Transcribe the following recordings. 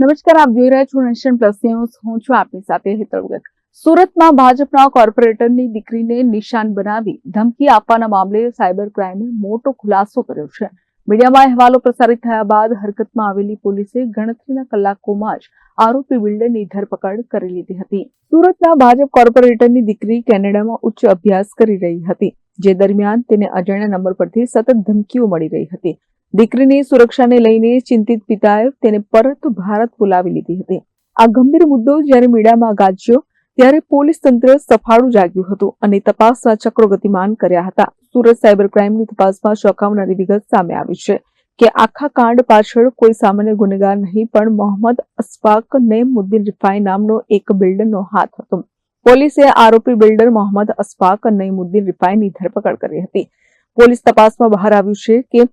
નમસ્કાર, આપ જોઈ રહ્યા છો નેશન પ્લસ ન્યૂઝ. હું છું આપની સાથે હેતલ ગત સુરતમાં ભાજપના કોર્પોરેટરની દીકરીને નિશાન બનાવી ધમકી આપવાના મામલે સાયબર ક્રાઇમે મોટો ખુલાસો કર્યો છે. મીડિયામાં અહેવાલો પ્રસારિત થયા બાદ હરકતમાં આવેલી પોલીસે ગણતરીના કલાકોમાં જ આરોપી બિલ્ડરની ધરપકડ કરી લીધી હતી. સુરતના ભાજપ કોર્પોરેટરની દીકરી કેનેડામાં ઉચ્ચ અભ્યાસ કરી રહી હતી, જે દરમિયાન તેને અજાણ્યા નંબર પરથી સતત ધમકીઓ મળી રહી હતી. દીકરીની સુરક્ષાને લઈને ચિંતિત પિતાએ તેને પરત ભારત બોલાવી લીધી હતી. આ ગંભીર મુદ્દો જ્યારે મીડિયામાં ગાજ્યો, ત્યારે પોલીસ તંત્ર સફાળું જાગ્યું હતું અને તપાસના ચક્રો ગતિમાન કર્યા હતા. સુરત સાયબર ક્રાઇમની તપાસમાં ચોંકાવનારી વિગત સામે આવી છે કે આખા કાંડ પાછળ કોઈ સામાન્ય ગુનેગાર નહીં, પણ મોહમ્મદ અસફાક નઈમુદ્દીન રિફાઈ નામનો એક બિલ્ડરનો હાથ હતો. પોલીસે આરોપી બિલ્ડર મોહમ્મદ અસફાક નઈમુદ્દીન રિફાઈની ધરપકડ કરી હતી. પોલીસ તપાસમાં બહાર આવ્યું છે કે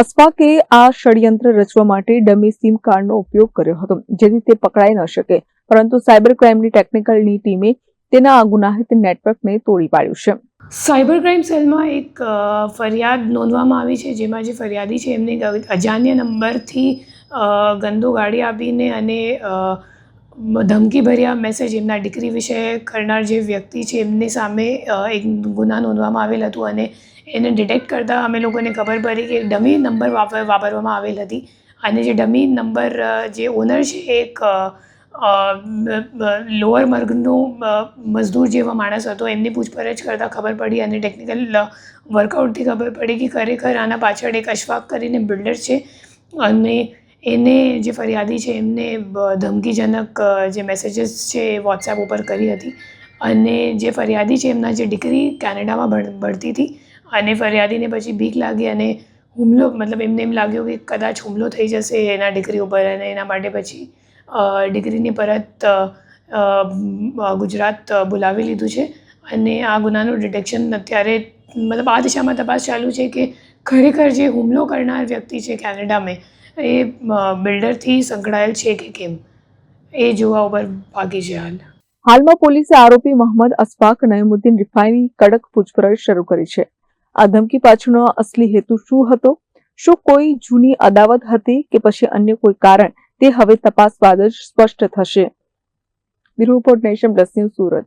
અસ્ફાકે આ ષડયંત્ર રચવા માટે ડમી સિમ કાર્ડનો ઉપયોગ કર્યો હતો, જેથી તે પકડાઈ ન શકે. પરંતુ સાયબર ક્રાઇમની ટેકનિકલની ટીમે તેના આ ગુનાહિત નેટવર્કને તોડી પાડ્યું છે. સાયબર ક્રાઇમ સેલમાં એક ફરિયાદ નોંધવામાં આવી છે, જેમાં જે ફરિયાદી છે એમને અજાન્ય નંબરથી ગંદો ગાડી આપીને અને ધમકીભર્યા મેસેજ એમના દીકરી વિશે કરનાર જે વ્યક્તિ છે, એમની સામે એક ગુના નોંધવામાં આવેલ હતું અને એને ડિટેક્ટ કરતાં અમે લોકોને ખબર પડી કે ડમી નંબર વાપર વાપરવામાં આવેલ હતી. અને જે ડમી નંબર જે ઓનર છે એક લોઅર વર્ગનો મજદૂર જેવા માણસ હતો. એમની પૂછપરછ કરતાં ખબર પડી અને ટેકનિકલ વર્કઆઉટથી ખબર પડી કે ખરેખર આના પાછળ એક અશફાક કરીને બિલ્ડર છે. અને એને જે ફરિયાદી છે, એમને ધમકીજનક જે મેસેજીસ છે એ વોટ્સએપ ઉપર કરી હતી. અને જે ફરિયાદી છે, એમના જે દીકરી કેનેડામાં ભણ, ભણતી હતી. અને ફરિયાદીને પછી બીક લાગી અને હુમલો, મતલબ એમને એમ લાગ્યું કે કદાચ હુમલો થઈ જશે એના દીકરી ઉપર અને એના માટે પછી દીકરીને પરત ગુજરાત બોલાવી લીધું છે. અને આ ગુનાનું ડિટેક્શન અત્યારે, મતલબ આ દિશામાં તપાસ ચાલુ છે કે ખરેખર જે હુમલો કરનાર વ્યક્તિ છે કેનેડામાં એ બિલ્ડરથી સંકળાયેલ છે કે કેમ? એ જોવા ઉપર બાકી છે હાલ. હાલમાં પોલીસે આરોપી મોહમ્મદ અસફાક નયમુદ્દીન રિફાઈની કડક પૂછપરછ શરૂ કરી છે. આ ધમકી પાછળનો અસલી હેતુ શું હતો? શું કોઈ જૂની અદાવત હતી કે પછી અન્ય કોઈ કારણ? તે હવે તપાસ બાદ જ સ્પષ્ટ થશે. Bureau report Nation Plus Surat.